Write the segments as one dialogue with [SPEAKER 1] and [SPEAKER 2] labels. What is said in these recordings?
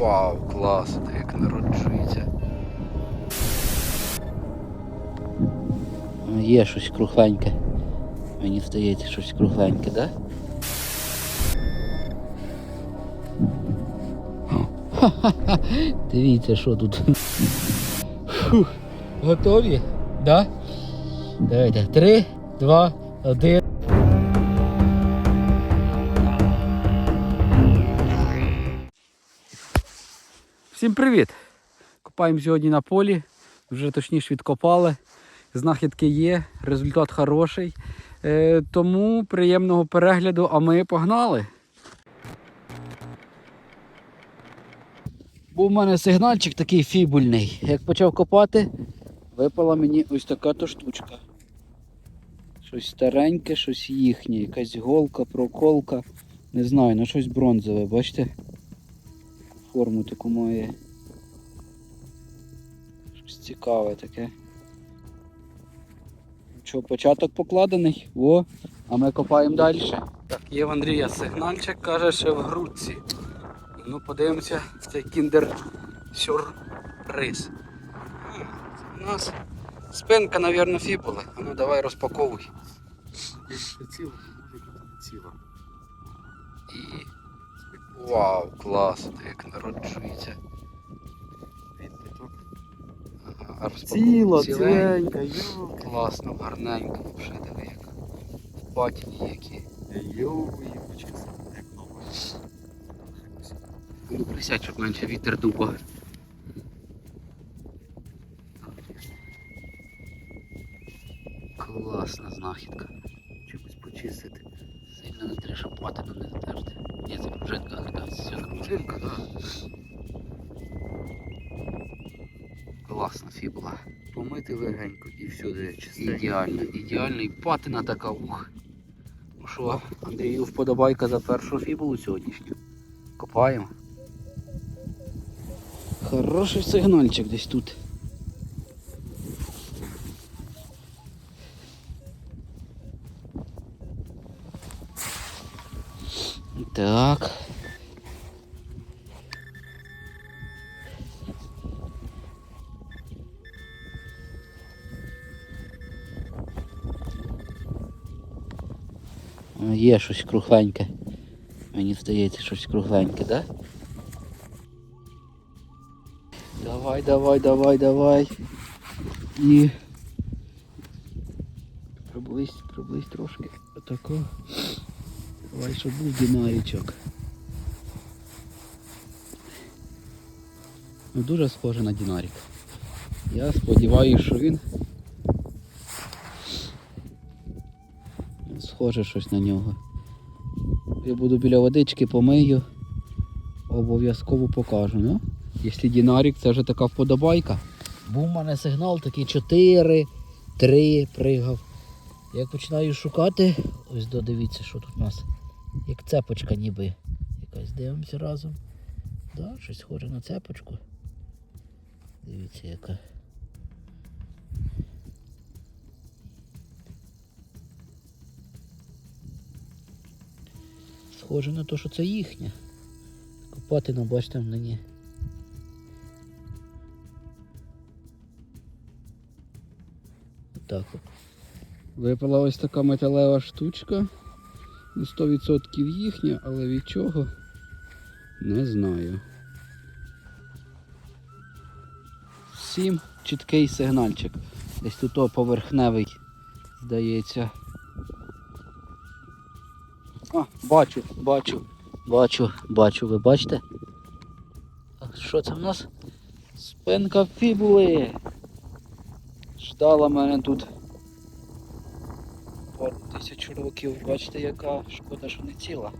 [SPEAKER 1] Вау, клас, це як народжується. Є щось кругленьке. Мені здається, щось кругленьке, так? Да? Дивіться, що тут. Фух. Готові? Да? Давайте. Три, два, один. Всім привіт! Копаємо сьогодні на полі, вже точніше відкопали. Знахідки є, результат хороший. Е, тому приємного перегляду, а ми погнали. Був у мене сигнальчик такий фібульний. Як почав копати, випала мені ось така то штучка. Щось стареньке, щось їхнє, якась голка, проколка. Не знаю, ну щось бронзове, бачите? Форму таку має. Щось цікаве таке. Що, початок покладений? О, а ми копаємо далі. Так, є в Андрія сигнальчик, каже, що в грудці. Ну, подивимося, цей кіндер сюрприз. У нас спинка, мабуть, фібули. А ну давай розпаковуй.
[SPEAKER 2] Ціла, може бути не ціла.
[SPEAKER 1] І. Вау, клас, це як народжується.
[SPEAKER 2] Відбиток.
[SPEAKER 1] Ага.
[SPEAKER 2] Ціла,
[SPEAKER 1] Ціленька.
[SPEAKER 2] ціленька.
[SPEAKER 1] Класно, гарненько, вже диви як. В патіні які.
[SPEAKER 2] Йоу, і почався, як нова.
[SPEAKER 1] Ну, присядь, щоб менше вітер дуба. Класна знахідка. Чимось почистити. Сильно не треба, щоб патину не затерти. Ні, це пружинка, а не це все пружинка, так. Класна фібула. Помити легенько і всюди чистенько. Ідеально, ідеально. І патина така ух. Ну що, Андрію вподобайка за першу фібулу сьогоднішню. Копаємо. Хороший сигнальчик десь тут. Так. О, Є щось кругленьке. Мені здається, щось кругленьке? Да? Давай, давай, давай, давай. І. Приблизь, приблизь трошки. Отако. Давай, щоб був динарічок. Ну, дуже схоже на динарік. Я сподіваюся, що він схоже щось на нього. Я буду біля водички помию. Обов'язково покажу, ну? Якщо динарік, це вже така вподобайка. Був у мене сигнал такий 4, 3 пригав. Як починаю шукати, ось додивіться, що тут у нас. Як цепочка ніби. Якась дивимося разом. Да, щось схоже на цепочку. Дивіться яка. Схоже на те, що це їхня. Копати, ну бачите, на ні. Так от. Випала ось така металева штучка. Ну, 100% їхня, але від чого? Не знаю. Сім чіткий сигнальчик. Десь тут поверхневий, здається. А, бачу, бачу, бачу, бачу, ви бачите? А що це в нас? Спинка фібули. Ждала мене тут пару тисяч років. Бачите, яка шкода, що не ціла.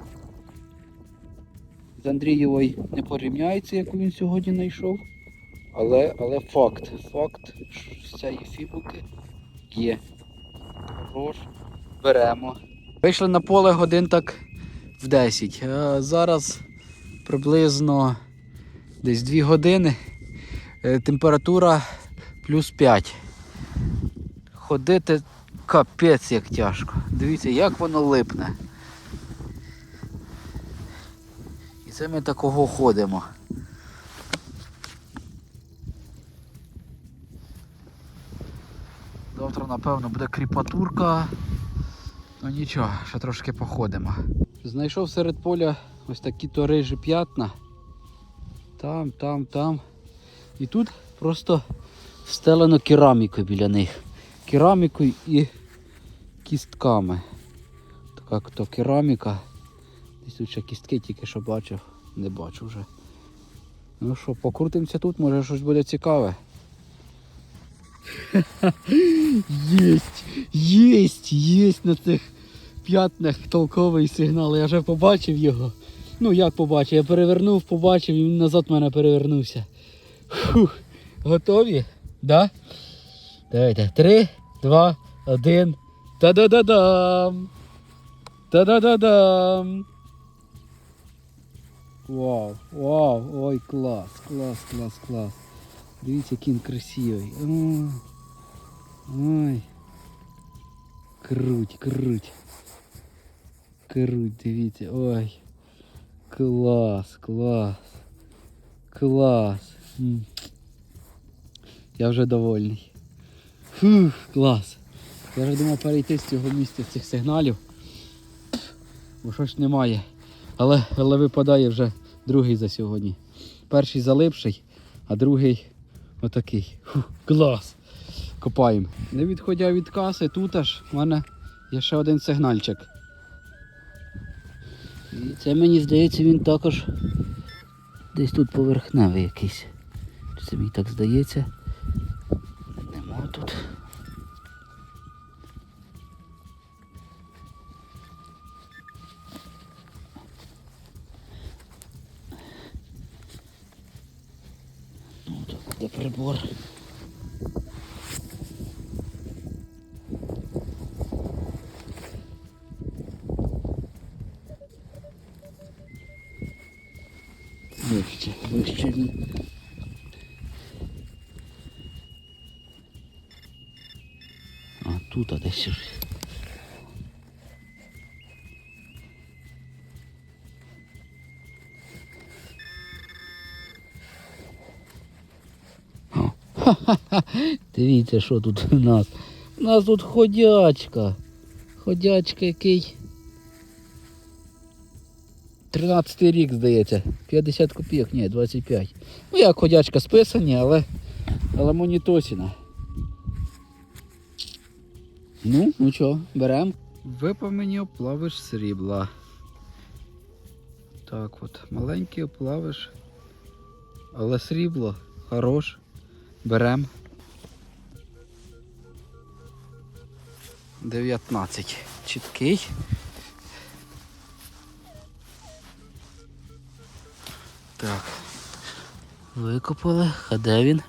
[SPEAKER 1] З Андрієвої не порівняється, яку він сьогодні знайшов. Але, але факт, факт що цієї фібулки є. Хорош. Беремо. Вийшли на поле годин так в 10. А зараз приблизно десь 2 години. Е, Температура плюс 5. Ходити Капець як тяжко. Дивіться, як воно липне. І це ми такого ходимо. Завтра, напевно, буде кріпатурка. Ну нічого, ще трошки походимо. Знайшов серед поля ось такі то рижі п'ятна. Там, там, там. І тут просто встелено керамікою біля них. Керамікою і кістками. Така то кераміка. Десь тут ще кістки тільки що бачив. Не бачу вже. Ну що, покрутимося тут, може щось буде цікаве. Єсть! Єсть! Єсть на цих п'ятнах толковий сигнал. Я вже побачив його. Ну як побачив? Я перевернув, побачив і він назад мене перевернувся. Фух. Готові? Да? Давайте. Три, два, один. Та-да-да-дам! Та-да-да-дам! Вау, вау, ой, клас, клас, клас, клас. Дивіться, який він красивий. О, Ой. Круть, круть. Круть, дивіться. Ой. Клас, клас. Клас. М. Я вже довольний. Фух, клас. Я вже думав перейти з цього місця цих сигналів. Бо щось немає. Але, але випадає вже другий за сьогодні. Перший залипший, а другий отакий. Фух, клас. Копаємо. Не відходя від каси, тут аж в мене є ще один сигнальчик. І це мені здається, він також десь тут поверхневий якийсь. Це мені так здається. Нема тут. Вище, вище. А тут а десь. ха-ха-ха. Дивіться, що тут у нас. У нас тут ходячка. Ходячка який. 13 рік, здається. 50 копійок, ні, 25. Ну як ходячка списані, але, але монітосіна. Ну, ну що, беремо. Випав мені оплавиш срібла. Так от, маленький оплавиш. Але срібло хорош. Берем. 19. Чіткий. Так. Викопали. А де він?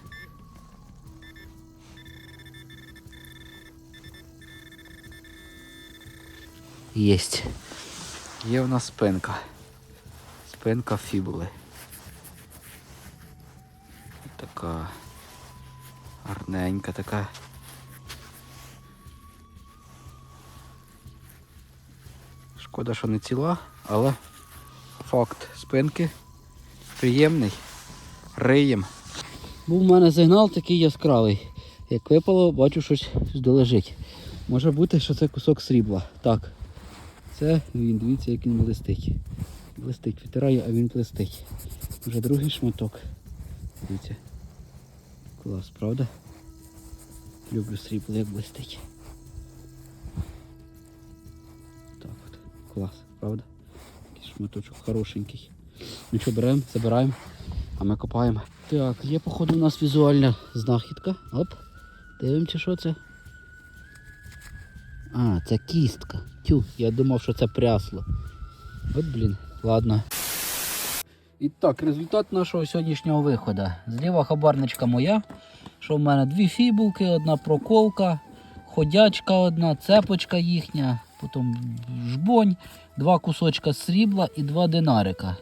[SPEAKER 1] Єсть. Є в нас спинка. Спинка фібули. Така гарненька така. Шкода, що не ціла, але факт спинки приємний. Риєм. Був у мене сигнал такий яскравий. Як випало, бачу, щось долежить. Може бути, що це кусок срібла. Так. Це він, дивіться, як він блистить. Блистить, витираю, а він блистить. Вже другий шматок. Дивіться. Клас, правда? Люблю срібло, як блистить. Так от. Клас, правда? Такий шматочок хорошенький. Що, беремо, забираємо, а ми копаємо. Так, є походу у нас візуальна знахідка. Оп. Дивимося, що це. А, це кістка. Тю, я думав, що це прясло. От блін, ладно. І так, результат нашого сьогоднішнього виходу. Зліва хабарничка моя. Що в мене дві фібулки, одна проколка, ходячка одна, цепочка їхня, потім жбонь, два кусочка срібла і два динарика.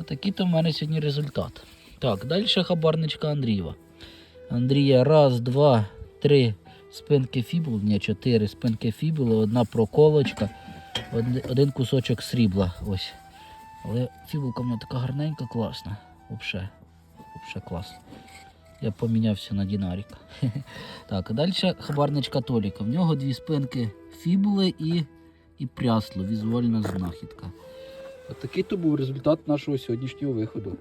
[SPEAKER 1] Отакий то в мене сьогодні результат. Так, далі хабарничка Андрієва. Андрія раз, два, три спинки фібул, ні, чотири спинки фібули, одна проколочка, один, кусочок срібла. Ось. Але фібулка в мене така гарненька, класна. Взагалі. Взагалі клас. Я помінявся на Дінаріка. Так, далі хабарничка Толіка. В нього дві спинки фібули і, і прясло, візуальна знахідка. От такий то був результат нашого сьогоднішнього виходу.